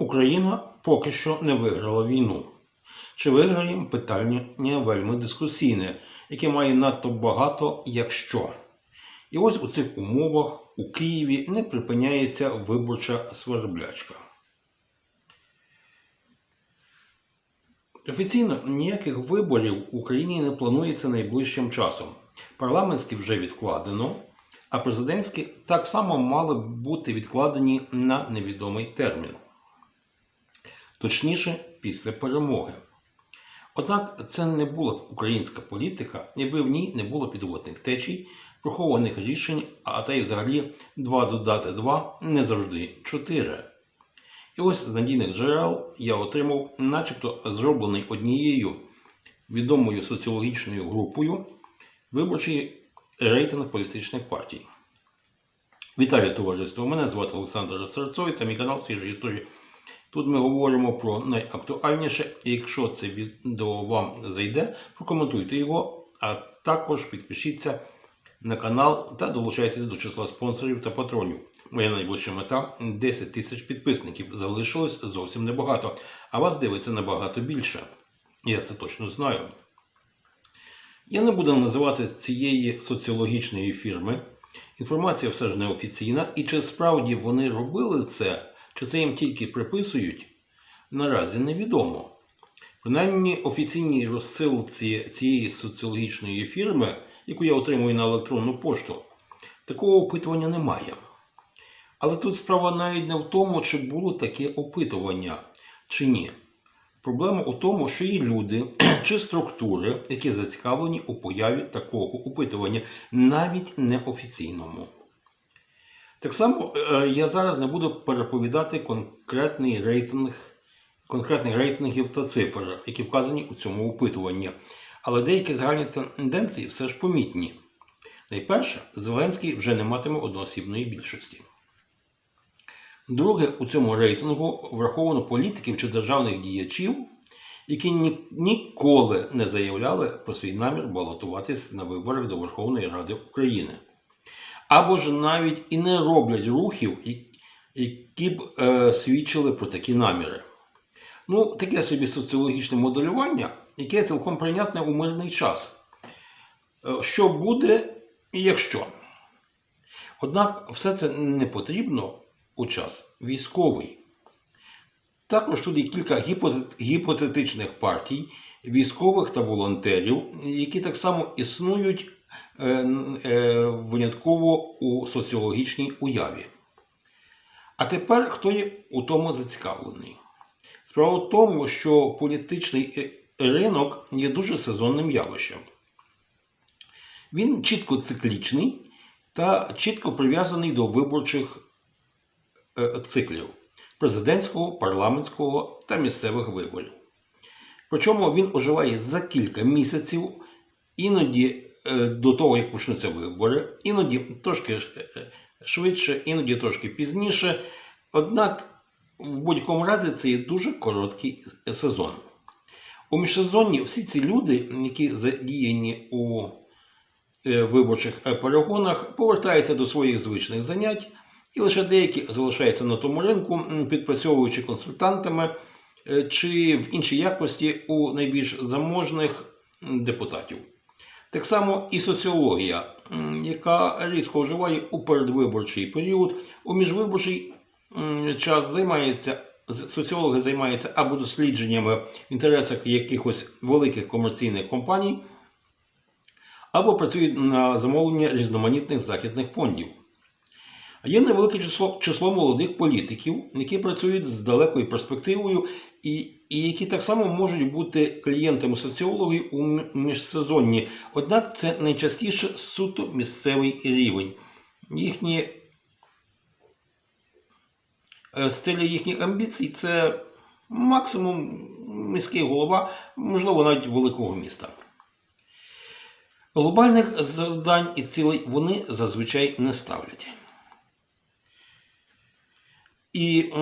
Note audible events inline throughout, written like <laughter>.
Україна поки що не виграла війну. Чи виграємо питання вельми дискусійне, яке має надто багато якщо. І ось у цих умовах у Києві не припиняється виборча сверблячка. Офіційно ніяких виборів в Україні не планується найближчим часом. Парламентські вже відкладено, а президентські так само мали бути відкладені на невідомий термін. Точніше, після перемоги. Однак це не була б українська політика, якби в ній не було підводних течій, прихованих рішень, а та й взагалі 2 додати 2 не завжди 4. І ось з надійних джерел я отримав, начебто зроблений однією відомою соціологічною групою виборчий рейтинг політичних партій. Вітаю товариство! Мене звати Олександр Серцовий, це мій канал Свіжі історії. Тут ми говоримо про найактуальніше. Якщо це відео вам зайде, прокоментуйте його, а також підпишіться на канал та долучайтесь до числа спонсорів та патронів. Моя найближча мета 10 тисяч підписників. Залишилось зовсім небагато, а вас дивиться набагато більше. Я це точно знаю. Я не буду називати цієї соціологічної фірми. Інформація все ж неофіційна, і чи справді вони робили це, чи це їм тільки приписують, наразі невідомо. Принаймні офіційній розсилці цієї соціологічної фірми, яку я отримую на електронну пошту, такого опитування немає. Але тут справа навіть не в тому, чи було таке опитування, чи ні. Проблема у тому, що є люди <clears throat> чи структури, які зацікавлені у появі такого опитування, навіть неофіційному. Так само е, я зараз не буду переповідати конкретний рейтинг, конкретних рейтингів та цифр, які вказані у цьому опитуванні. Але деякі загальні тенденції все ж помітні. Найперше, Зеленський вже не матиме одноосібної більшості. Друге, у цьому рейтингу враховано політиків чи державних діячів, які ні, ніколи не заявляли про свій намір балотуватись на виборах до Верховної Ради України. Або ж навіть і не роблять рухів, які б е, свідчили про такі наміри. Ну, таке собі соціологічне моделювання, яке цілком прийнятне у мирний час. Е, що буде і якщо. Однак все це не потрібно у час військовий. Також тут є кілька гіпотетичних партій, військових та волонтерів, які так само існують винятково у соціологічній уяві. А тепер хто є у тому зацікавлений? Справа в тому, що політичний ринок є дуже сезонним явищем. Він чітко циклічний та чітко прив'язаний до виборчих е, циклів президентського, парламентського та місцевих виборів. Причому він оживає за кілька місяців, іноді е, до того, як почнуться вибори, іноді трошки е, швидше, іноді трошки пізніше. Однак, в будь-якому разі, це є дуже короткий сезон. У міжсезонні всі ці люди, які задіяні у виборчих перегонах, повертаються до своїх звичних занять. І лише деякі залишаються на тому ринку, підпрацьовуючи консультантами чи в іншій якості у найбільш заможних депутатів. Так само і соціологія, яка різко вживає у передвиборчий період, у міжвиборчий час займається. Соціологи займаються або дослідженнями в інтересах якихось великих комерційних компаній, або працюють на замовлення різноманітних західних фондів. Є невелике число число молодих політиків, які працюють з далекою перспективою, і і які так само можуть бути клієнтами соціологів у міжсезонні. Однак це найчастіше суто місцевий рівень. Їхні е, стиля їхніх амбіцій це максимум міський голова, можливо, навіть великого міста. Глобальних завдань і цілей вони зазвичай не ставлять. І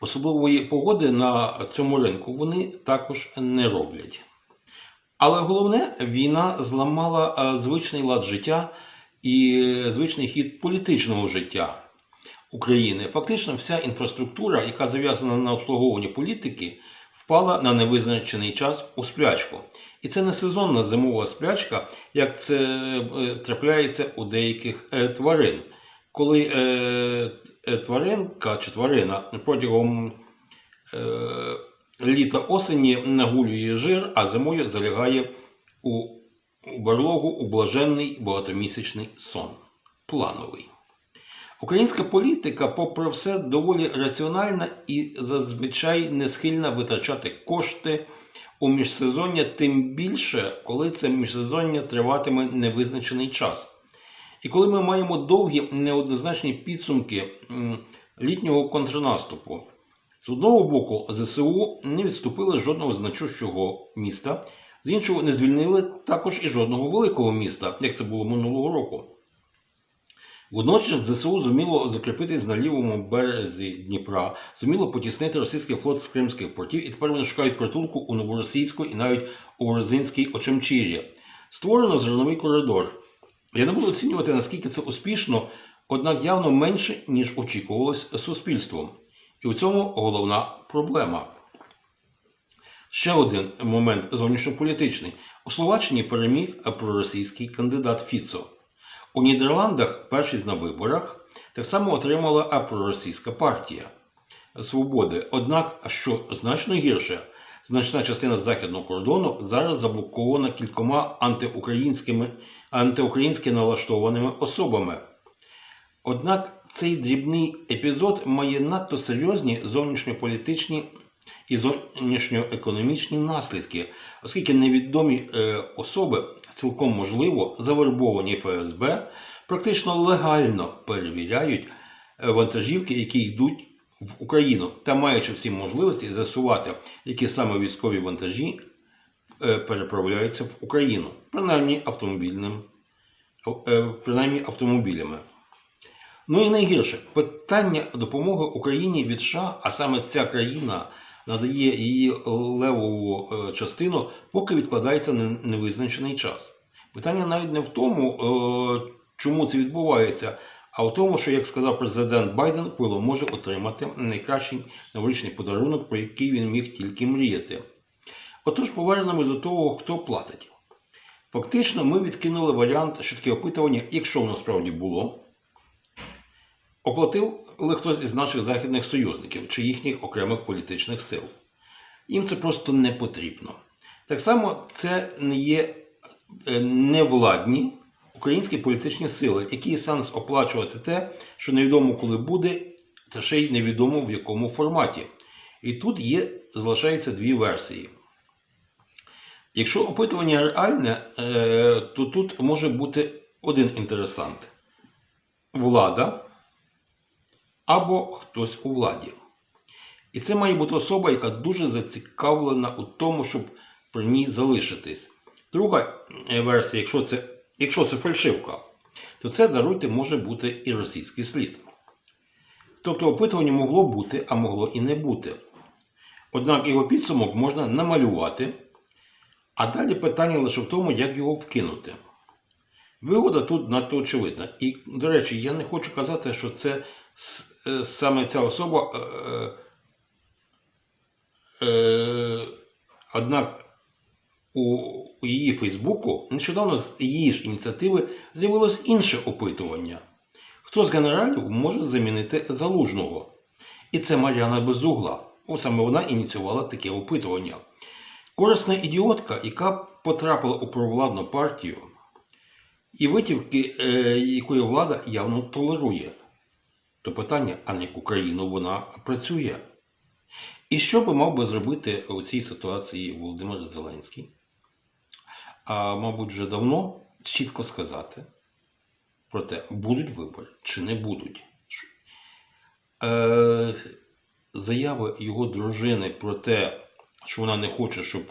особливої погоди на цьому ринку вони також не роблять. Але головне, війна зламала звичний лад життя і звичний хід політичного життя. України, фактично вся інфраструктура, яка зав'язана на обслуговуванні політики, впала на невизначений час у сплячку. І це не сезонна зимова сплячка, як це е, трапляється у деяких е, тварин. Коли е, е, тваринка чи тварина протягом е, літа осені нагулює жир, а зимою залягає у, у барлогу у блаженний багатомісячний сон. Плановий. Українська політика, попри все, доволі раціональна і зазвичай не схильна витрачати кошти у міжсезоння, тим більше, коли це міжсезоння триватиме невизначений час. І коли ми маємо довгі неоднозначні підсумки літнього контрнаступу, з одного боку, ЗСУ не відступили жодного значущого міста, з іншого не звільнили також і жодного великого міста, як це було минулого року. Водночас ЗСУ зуміло закріпитись на лівому березі Дніпра, зуміло потіснити російський флот з кримських портів, і тепер вони шукають притулку у Новоросійську і навіть у Розинській Очемчір'ї. Створено зерновий коридор. Я не буду оцінювати, наскільки це успішно, однак явно менше, ніж очікувалось суспільством. І у цьому головна проблема. Ще один момент зовнішньополітичний. У Словаччині переміг проросійський кандидат Фіцо. У Нідерландах першість на виборах так само отримала проросійська партія Свободи. Однак, що значно гірше, значна частина західного кордону зараз заблокована кількома антиукраїнськими, антиукраїнськи налаштованими особами. Однак цей дрібний епізод має надто серйозні зовнішньополітичні і зовнішньоекономічні наслідки, оскільки невідомі е, особи, цілком можливо, завербовані ФСБ, практично легально перевіряють е, вантажівки, які йдуть в Україну, та маючи всі можливості з'ясувати, які саме військові вантажі е, переправляються в Україну, принаймні автомобільним, е, принаймні автомобілями. Ну і найгірше питання допомоги Україні від США, а саме ця країна надає її левову е, частину, поки відкладається на невизначений час. Питання навіть не в тому, чому це відбувається, а в тому, що, як сказав президент Байден, Пило може отримати найкращий новорічний подарунок, про який він міг тільки мріяти. Отож, повернемось до того, хто платить. Фактично, ми відкинули варіант, що таке опитування, якщо воно справді було, оплатив хтось із наших західних союзників чи їхніх окремих політичних сил. Їм це просто не потрібно. Так само це не є е, невладні українські політичні сили, які є сенс оплачувати те, що невідомо коли буде, та ще й невідомо в якому форматі. І тут є, залишаються дві версії. Якщо опитування реальне, е, то тут може бути один інтересант влада або хтось у владі. І це має бути особа, яка дуже зацікавлена у тому, щоб при ній залишитись. Друга е, версія, якщо це, якщо це фальшивка, то це даруйте може бути і російський слід. Тобто опитування могло бути, а могло і не бути. Однак його підсумок можна намалювати, а далі питання лише в тому, як його вкинути. Вигода тут надто очевидна. І, до речі, я не хочу казати, що це е, саме ця особа. Е, е, однак у, у її Фейсбуку нещодавно з її ж ініціативи з'явилось інше опитування. Хто з генералів може замінити залужного? І це Мар'яна Безугла. О, саме вона ініціювала таке опитування. Корисна ідіотка, яка потрапила у провладну партію, і витівки, е, якої влада явно толерує. То питання, а на яку країну вона працює? І що би мав би зробити у цій ситуації Володимир Зеленський? А мабуть, вже давно чітко сказати про те, будуть вибори чи не будуть. Е, заяви його дружини про те, що вона не хоче, щоб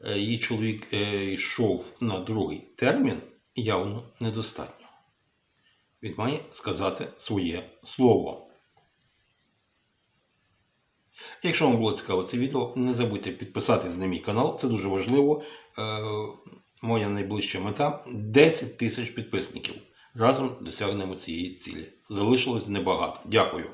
е, її чоловік е, йшов на другий термін, явно недостатньо. Він має сказати своє слово. Якщо вам було цікаво це відео, не забудьте підписатись на мій канал, це дуже важливо. Е, моя найближча мета 10 тисяч підписників. разом досягнемо цієї цілі. Залишилось небагато. Дякую.